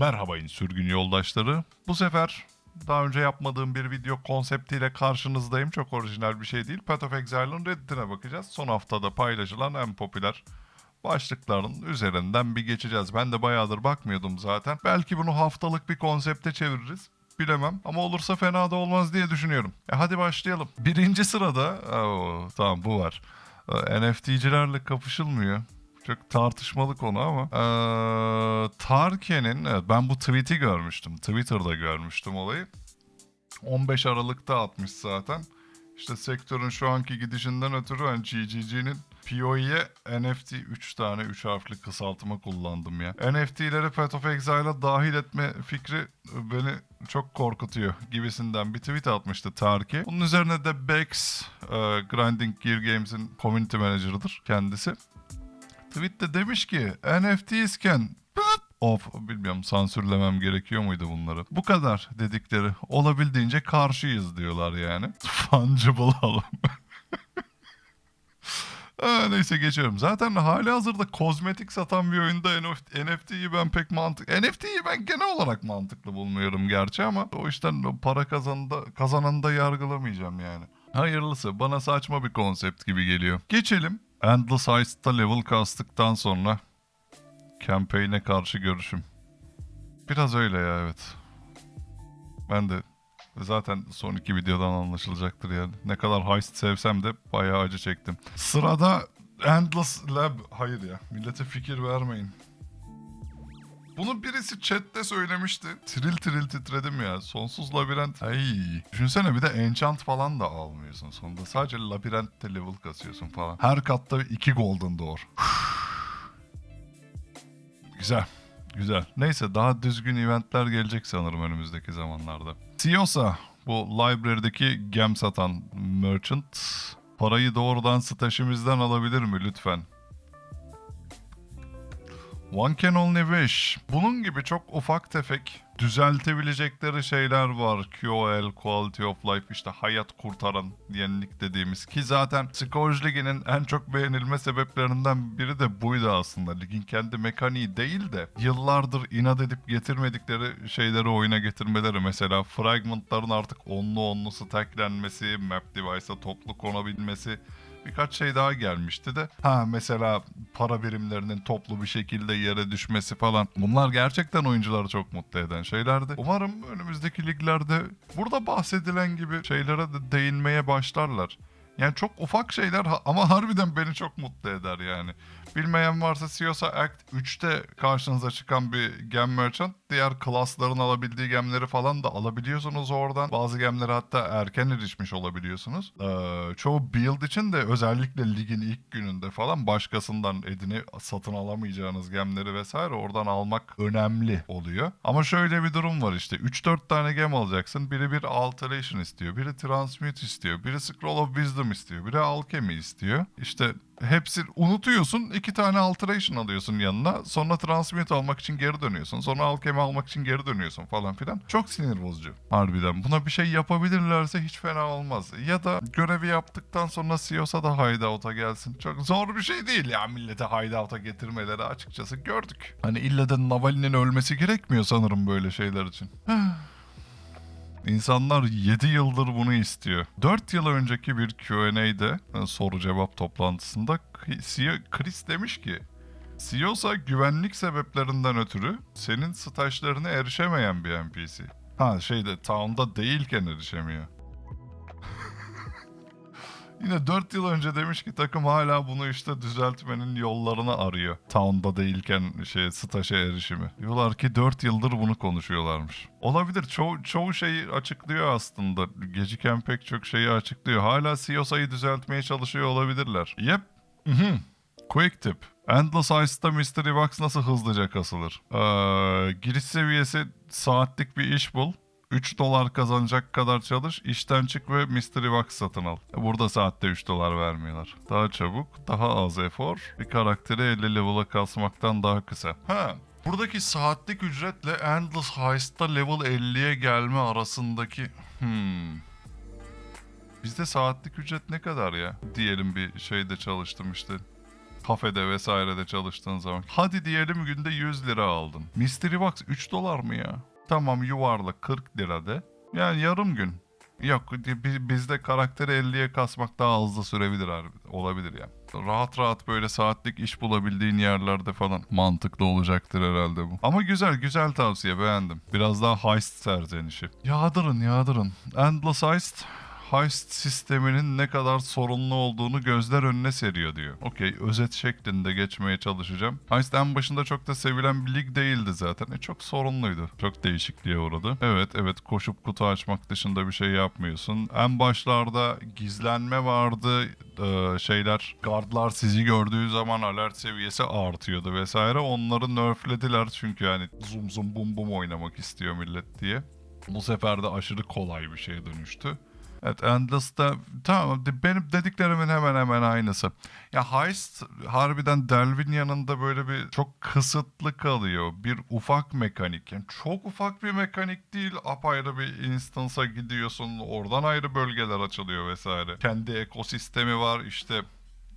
Merhabayın sürgün yoldaşları. Bu sefer daha önce yapmadığım bir video konseptiyle karşınızdayım. Çok orijinal bir şey değil. Path of Exile'ın Reddit'ine bakacağız. Son haftada paylaşılan en popüler başlıkların üzerinden bir geçeceğiz. Ben de bayağıdır bakmıyordum zaten. Belki bunu haftalık bir konsepte çeviririz. Bilemem ama olursa fena da olmaz diye düşünüyorum. E hadi başlayalım. Birinci sırada, Oo, tamam bu var. Ee, NFT'cilerle kapışılmıyor. Çok tartışmalı konu ama. Ee, Tarken'in, evet, ben bu tweet'i görmüştüm. Twitter'da görmüştüm olayı. 15 Aralık'ta atmış zaten. İşte sektörün şu anki gidişinden ötürü hani GGG'nin PoE'ye NFT 3 tane 3 harfli kısaltma kullandım ya. NFT'leri Path of Exile'a dahil etme fikri beni çok korkutuyor gibisinden bir tweet atmıştı Tarki. Bunun üzerine de Bex, e, Grinding Gear Games'in community manager'ıdır kendisi. Tweet'te demiş ki NFTs can of bilmiyorum sansürlemem gerekiyor muydu bunları? Bu kadar dedikleri olabildiğince karşıyız diyorlar yani. Fungible alım. Ha, neyse geçiyorum. Zaten hali hazırda kozmetik satan bir oyunda NFT'yi ben pek mantık... NFT'yi ben genel olarak mantıklı bulmuyorum gerçi ama o işten para kazanında, kazananı da yargılamayacağım yani. Hayırlısı. Bana saçma bir konsept gibi geliyor. Geçelim. Endless Heist'ta level kastıktan sonra campaign'e karşı görüşüm. Biraz öyle ya evet. Ben de zaten son iki videodan anlaşılacaktır yani. Ne kadar heist sevsem de bayağı acı çektim. Sırada Endless Lab. Hayır ya millete fikir vermeyin. Bunu birisi chatte söylemişti. Tiril tiril titredim ya. Sonsuz labirent. Ay. Düşünsene bir de enchant falan da almıyorsun sonunda. Sadece labirentte level kasıyorsun falan. Her katta iki golden door. Güzel. Güzel. Neyse daha düzgün eventler gelecek sanırım önümüzdeki zamanlarda. Siyosa bu library'deki gem satan merchant parayı doğrudan stajımızdan alabilir mi lütfen? One can only wish. Bunun gibi çok ufak tefek düzeltebilecekleri şeyler var. QOL, Quality of Life, işte hayat kurtaran yenilik dediğimiz. Ki zaten Scourge Ligi'nin en çok beğenilme sebeplerinden biri de buydu aslında. Ligin kendi mekaniği değil de yıllardır inat edip getirmedikleri şeyleri oyuna getirmeleri. Mesela fragmentların artık onlu onlu stacklenmesi, map device'a toplu konabilmesi birkaç şey daha gelmişti de. Ha mesela para birimlerinin toplu bir şekilde yere düşmesi falan. Bunlar gerçekten oyuncuları çok mutlu eden şeylerdi. Umarım önümüzdeki liglerde burada bahsedilen gibi şeylere de değinmeye başlarlar. Yani çok ufak şeyler ama harbiden beni çok mutlu eder yani. Bilmeyen varsa Siyosa Act 3'te karşınıza çıkan bir gem merchant. Diğer klasların alabildiği gemleri falan da alabiliyorsunuz oradan. Bazı gemlere hatta erken erişmiş olabiliyorsunuz. Ee, çoğu build için de özellikle ligin ilk gününde falan başkasından edini satın alamayacağınız gemleri vesaire oradan almak önemli oluyor. Ama şöyle bir durum var işte. 3-4 tane gem alacaksın. Biri bir alteration istiyor. Biri transmute istiyor. Biri scroll of wisdom istiyor. Biri alchemy istiyor. İşte hepsi unutuyorsun. iki tane alteration alıyorsun yanına. Sonra transmute almak için geri dönüyorsun. Sonra alchemy almak için geri dönüyorsun falan filan. Çok sinir bozucu. Harbiden. Buna bir şey yapabilirlerse hiç fena olmaz. Ya da görevi yaptıktan sonra Sios'a da hideout'a gelsin. Çok zor bir şey değil ya millete hideout'a getirmeleri açıkçası gördük. Hani illa da Navalny'nin ölmesi gerekmiyor sanırım böyle şeyler için. İnsanlar 7 yıldır bunu istiyor. 4 yıl önceki bir Q&A'de e, soru cevap toplantısında CEO Chris demiş ki Siyosa güvenlik sebeplerinden ötürü senin stajlarına erişemeyen bir NPC. Ha şeyde town'da değilken erişemiyor. Yine 4 yıl önce demiş ki takım hala bunu işte düzeltmenin yollarını arıyor. Town'da değilken şey staja erişimi. Diyorlar ki 4 yıldır bunu konuşuyorlarmış. Olabilir. Ço- çoğu şeyi açıklıyor aslında. Geciken pek çok şeyi açıklıyor. Hala CEO'sayı düzeltmeye çalışıyor olabilirler. Yep. Mhm. Quick tip. Endless Ice'da Mystery Box nasıl hızlıca kasılır? Ee, giriş seviyesi saatlik bir iş bul. 3 dolar kazanacak kadar çalış, işten çık ve Mystery Box satın al. Burada saatte 3 dolar vermiyorlar. Daha çabuk, daha az efor, bir karakteri 50 level'a kasmaktan daha kısa. Ha, buradaki saatlik ücretle Endless Heist'ta level 50'ye gelme arasındaki... Hmm... Bizde saatlik ücret ne kadar ya? Diyelim bir şeyde çalıştım işte. kafede vesairede çalıştığın zaman. Hadi diyelim günde 100 lira aldın. Mystery Box 3 dolar mı ya? Tamam yuvarla 40 lira de. Yani yarım gün. Yok bi- bizde karakteri 50'ye kasmak daha hızlı sürebilir. Olabilir yani. Rahat rahat böyle saatlik iş bulabildiğin yerlerde falan mantıklı olacaktır herhalde bu. Ama güzel güzel tavsiye beğendim. Biraz daha heist serzenişi. Yağdırın yağdırın. Endless Heist heist sisteminin ne kadar sorunlu olduğunu gözler önüne seriyor diyor. Okey özet şeklinde geçmeye çalışacağım. Heist en başında çok da sevilen bir lig değildi zaten. E, çok sorunluydu. Çok değişikliğe uğradı. Evet evet koşup kutu açmak dışında bir şey yapmıyorsun. En başlarda gizlenme vardı. Ee, şeyler gardlar sizi gördüğü zaman alert seviyesi artıyordu vesaire. Onları nerflediler çünkü yani zoom zoom bum bum oynamak istiyor millet diye. Bu sefer de aşırı kolay bir şeye dönüştü. Evet Endless'ta tamam benim dediklerimin hemen hemen aynısı. Ya Heist harbiden Delvin yanında böyle bir çok kısıtlı kalıyor. Bir ufak mekanik. Yani çok ufak bir mekanik değil. Apayrı bir instance'a gidiyorsun. Oradan ayrı bölgeler açılıyor vesaire. Kendi ekosistemi var işte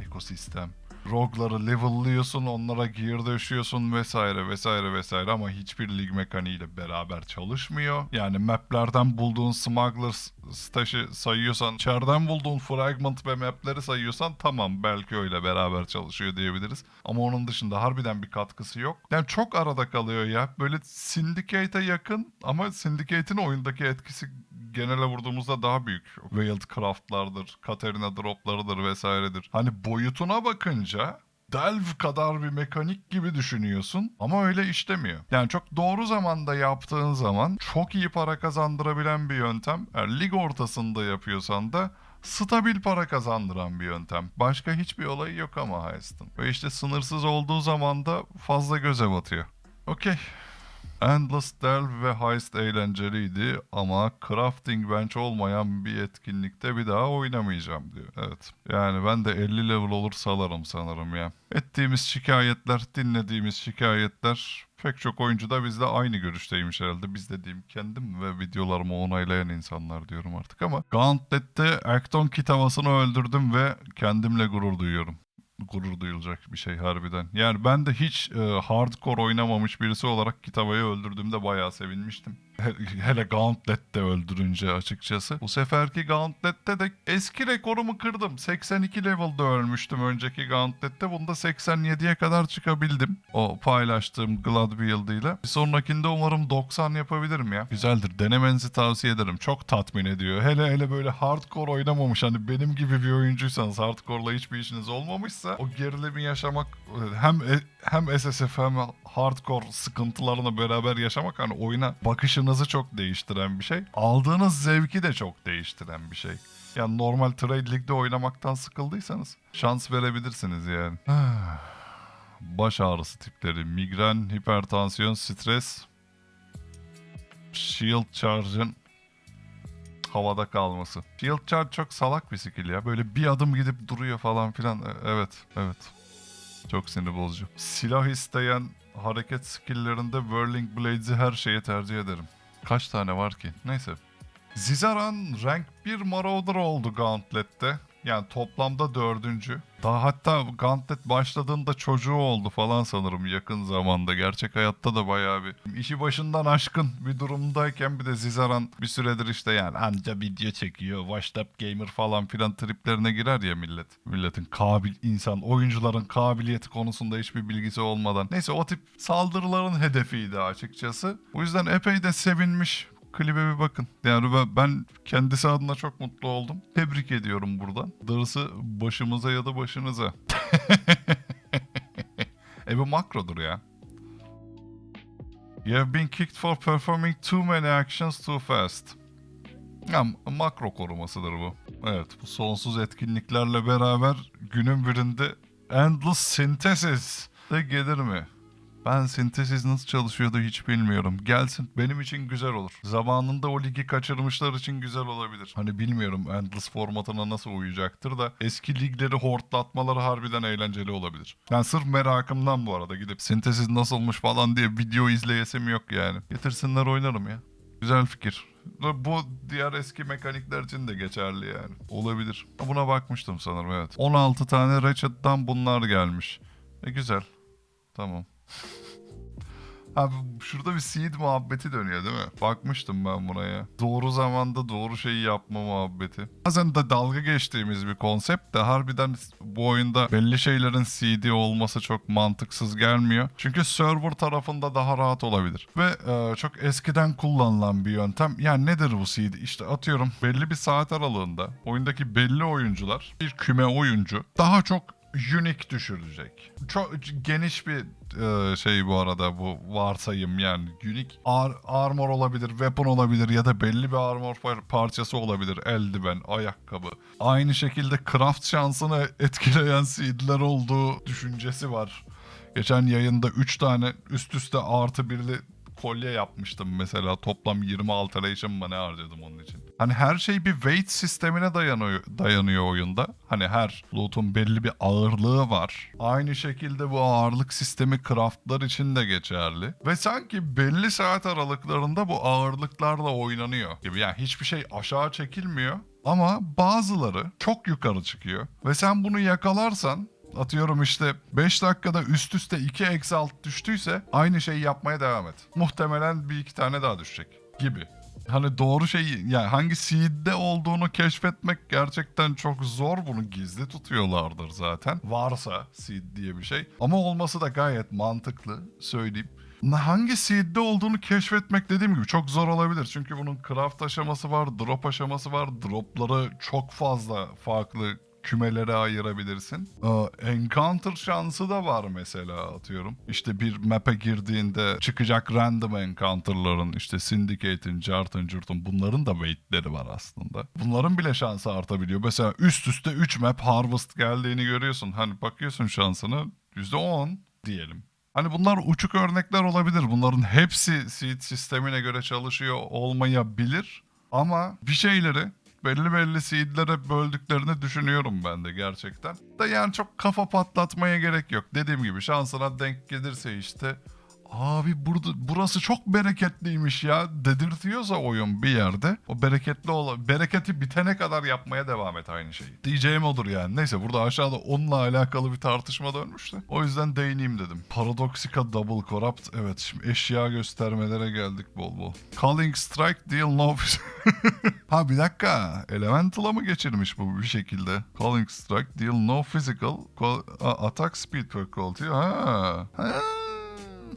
ekosistem. Rogue'ları level'lıyorsun, onlara gear döşüyorsun vesaire vesaire vesaire ama hiçbir lig mekaniğiyle beraber çalışmıyor. Yani maplerden bulduğun smuggler staşı sayıyorsan, içeriden bulduğun fragment ve mapleri sayıyorsan tamam belki öyle beraber çalışıyor diyebiliriz. Ama onun dışında harbiden bir katkısı yok. Yani çok arada kalıyor ya. Böyle Syndicate'e yakın ama Syndicate'in oyundaki etkisi genele vurduğumuzda daha büyük. Wildcraft'lardır, Katarina Drop'larıdır vesairedir. Hani boyutuna bakınca Delve kadar bir mekanik gibi düşünüyorsun ama öyle işlemiyor. Yani çok doğru zamanda yaptığın zaman çok iyi para kazandırabilen bir yöntem. Eğer lig ortasında yapıyorsan da stabil para kazandıran bir yöntem. Başka hiçbir olayı yok ama Heist'ın. Ve işte sınırsız olduğu zaman da fazla göze batıyor. Okey. Endless Delve ve Heist eğlenceliydi ama Crafting Bench olmayan bir etkinlikte bir daha oynamayacağım diyor. Evet. Yani ben de 50 level olur salarım sanırım ya. Ettiğimiz şikayetler, dinlediğimiz şikayetler pek çok oyuncu da bizle aynı görüşteymiş herhalde. Biz dediğim kendim ve videolarımı onaylayan insanlar diyorum artık ama Gauntlet'te Acton kit havasını öldürdüm ve kendimle gurur duyuyorum gurur duyulacak bir şey harbiden. Yani ben de hiç e, hardcore oynamamış birisi olarak Kitava'yı öldürdüğümde bayağı sevinmiştim. He- hele Gauntlet'te öldürünce açıkçası. Bu seferki Gauntlet'te de eski rekorumu kırdım. 82 level'da ölmüştüm önceki Gauntlet'te. Bunda 87'ye kadar çıkabildim. O paylaştığım Glad Build ile. Bir sonrakinde umarım 90 yapabilirim ya. Güzeldir. Denemenizi tavsiye ederim. Çok tatmin ediyor. Hele hele böyle hardcore oynamamış. Hani benim gibi bir oyuncuysanız hardcore'la hiçbir işiniz olmamışsa o gerilimi yaşamak e, hem hem SSF hem hardcore sıkıntılarını beraber yaşamak hani oyuna bakışınızı çok değiştiren bir şey. Aldığınız zevki de çok değiştiren bir şey. Yani normal Trade League'de oynamaktan sıkıldıysanız şans verebilirsiniz yani. Baş ağrısı tipleri, migren, hipertansiyon, stres, shield charge'ın havada kalması. Shield charge çok salak bir skill ya. Böyle bir adım gidip duruyor falan filan. E- Evet, evet. Çok sinir bozucu. Silah isteyen hareket skill'lerinde Whirling Blades'i her şeye tercih ederim. Kaç tane var ki? Neyse. Zizaran rank 1 Marauder oldu Gauntlet'te. Yani toplamda dördüncü. Daha hatta Gauntlet başladığında çocuğu oldu falan sanırım yakın zamanda. Gerçek hayatta da bayağı bir işi başından aşkın bir durumdayken bir de Zizaran bir süredir işte yani anca video çekiyor, up gamer falan filan triplerine girer ya millet. Milletin kabil insan, oyuncuların kabiliyeti konusunda hiçbir bilgisi olmadan. Neyse o tip saldırıların hedefiydi açıkçası. O yüzden epey de sevinmiş klibe bir bakın. Yani ben, kendisi adına çok mutlu oldum. Tebrik ediyorum buradan. Darısı başımıza ya da başınıza. e bu makrodur ya. You have been kicked for performing too many actions too fast. Ya, makro korumasıdır bu. Evet bu sonsuz etkinliklerle beraber günün birinde Endless Synthesis de gelir mi? Ben Synthesis nasıl çalışıyordu hiç bilmiyorum. Gelsin benim için güzel olur. Zamanında o ligi kaçırmışlar için güzel olabilir. Hani bilmiyorum Endless formatına nasıl uyacaktır da eski ligleri hortlatmaları harbiden eğlenceli olabilir. Ben sırf merakımdan bu arada gidip Synthesis nasılmış falan diye video izleyesim yok yani. Getirsinler oynarım ya. Güzel fikir. Bu diğer eski mekanikler için de geçerli yani. Olabilir. Buna bakmıştım sanırım evet. 16 tane Ratchet'tan bunlar gelmiş. E güzel. Tamam. Abi şurada bir seed muhabbeti dönüyor değil mi? Bakmıştım ben buna ya. Doğru zamanda doğru şeyi yapma muhabbeti. Bazen de dalga geçtiğimiz bir konsept de harbiden bu oyunda belli şeylerin seed'i olması çok mantıksız gelmiyor. Çünkü server tarafında daha rahat olabilir. Ve e, çok eskiden kullanılan bir yöntem. Yani nedir bu seed? İşte atıyorum belli bir saat aralığında oyundaki belli oyuncular bir küme oyuncu daha çok unique düşürecek. Çok geniş bir e, şey bu arada bu varsayım yani unique ar- armor olabilir, weapon olabilir ya da belli bir armor par- parçası olabilir. Eldiven, ayakkabı. Aynı şekilde craft şansını etkileyen seedler olduğu düşüncesi var. Geçen yayında 3 tane üst üste artı birli kolye yapmıştım mesela. Toplam 20 alteration mı ne harcadım onun için. Hani her şey bir weight sistemine dayanıyor, dayanıyor oyunda. Hani her loot'un belli bir ağırlığı var. Aynı şekilde bu ağırlık sistemi craftlar için de geçerli. Ve sanki belli saat aralıklarında bu ağırlıklarla oynanıyor gibi. Yani hiçbir şey aşağı çekilmiyor. Ama bazıları çok yukarı çıkıyor. Ve sen bunu yakalarsan Atıyorum işte 5 dakikada üst üste 2 eksi alt düştüyse aynı şeyi yapmaya devam et. Muhtemelen bir iki tane daha düşecek gibi. Hani doğru şeyi yani hangi seed'de olduğunu keşfetmek gerçekten çok zor. Bunu gizli tutuyorlardır zaten. Varsa seed diye bir şey. Ama olması da gayet mantıklı söyleyeyim. Hangi seed'de olduğunu keşfetmek dediğim gibi çok zor olabilir. Çünkü bunun craft aşaması var, drop aşaması var. Dropları çok fazla farklı kümelere ayırabilirsin. Encounter şansı da var mesela atıyorum. İşte bir map'e girdiğinde çıkacak random encounter'ların işte Syndicate'in, Jart'ın, Curt'un bunların da weight'leri var aslında. Bunların bile şansı artabiliyor. Mesela üst üste 3 map harvest geldiğini görüyorsun. Hani bakıyorsun şansını %10 diyelim. Hani bunlar uçuk örnekler olabilir. Bunların hepsi seed sistemine göre çalışıyor olmayabilir. Ama bir şeyleri belli belli seedlere böldüklerini düşünüyorum ben de gerçekten. Da yani çok kafa patlatmaya gerek yok. Dediğim gibi şansına denk gelirse işte Abi burada burası çok bereketliymiş ya dedirtiyorsa oyun bir yerde o bereketli olan bereketi bitene kadar yapmaya devam et aynı şeyi. Diyeceğim odur yani. Neyse burada aşağıda onunla alakalı bir tartışma dönmüştü. O yüzden değineyim dedim. Paradoxica Double Corrupt. Evet şimdi eşya göstermelere geldik bol bol. Calling Strike Deal No Ha bir dakika. Elemental'a mı geçirmiş bu bir şekilde? Calling Strike Deal No Physical Attack Speed per Quality. Ha. Ha.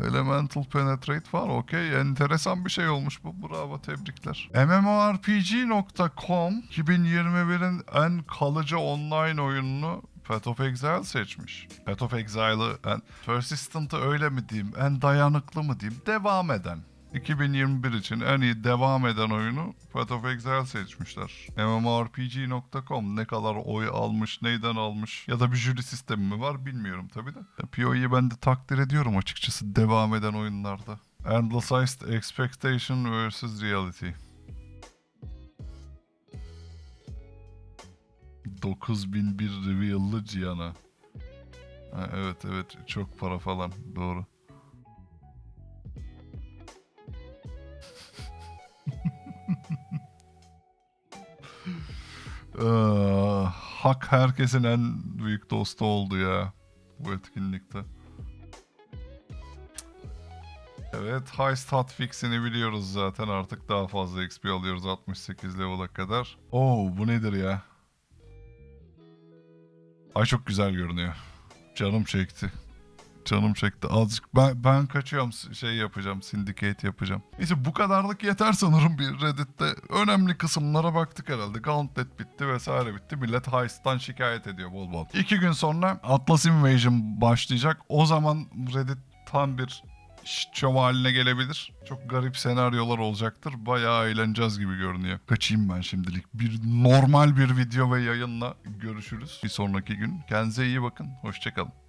Elemental Penetrate var. Okey. Enteresan bir şey olmuş bu. Bravo. Tebrikler. MMORPG.com 2021'in en kalıcı online oyununu Path of Exile seçmiş. Path of Exile'ı en persistent'ı öyle mi diyeyim, en dayanıklı mı diyeyim, devam eden. 2021 için en iyi devam eden oyunu Path of Exile seçmişler. MMORPG.com ne kadar oy almış, neyden almış ya da bir jüri sistemi mi var bilmiyorum tabi de. PoE'yi ben de takdir ediyorum açıkçası devam eden oyunlarda. Endlessized Expectation vs. Reality. 9001 Reveal'lı Cihan'a. Ha, evet evet çok para falan doğru. Ee, hak herkesin en büyük dostu oldu ya bu etkinlikte. Evet, Heist Hotfix'ini biliyoruz zaten artık daha fazla XP alıyoruz 68 level'a kadar. Oo bu nedir ya? Ay çok güzel görünüyor. Canım çekti. Canım çekti azıcık. Ben, ben kaçıyorum şey yapacağım. Syndicate yapacağım. Neyse bu kadarlık yeter sanırım bir Reddit'te. Önemli kısımlara baktık herhalde. Gauntlet bitti vesaire bitti. Millet Heist'tan şikayet ediyor bol bol. İki gün sonra Atlas Invasion başlayacak. O zaman Reddit tam bir şov haline gelebilir. Çok garip senaryolar olacaktır. Bayağı eğleneceğiz gibi görünüyor. Kaçayım ben şimdilik. Bir normal bir video ve yayınla görüşürüz. Bir sonraki gün. Kendinize iyi bakın. Hoşçakalın.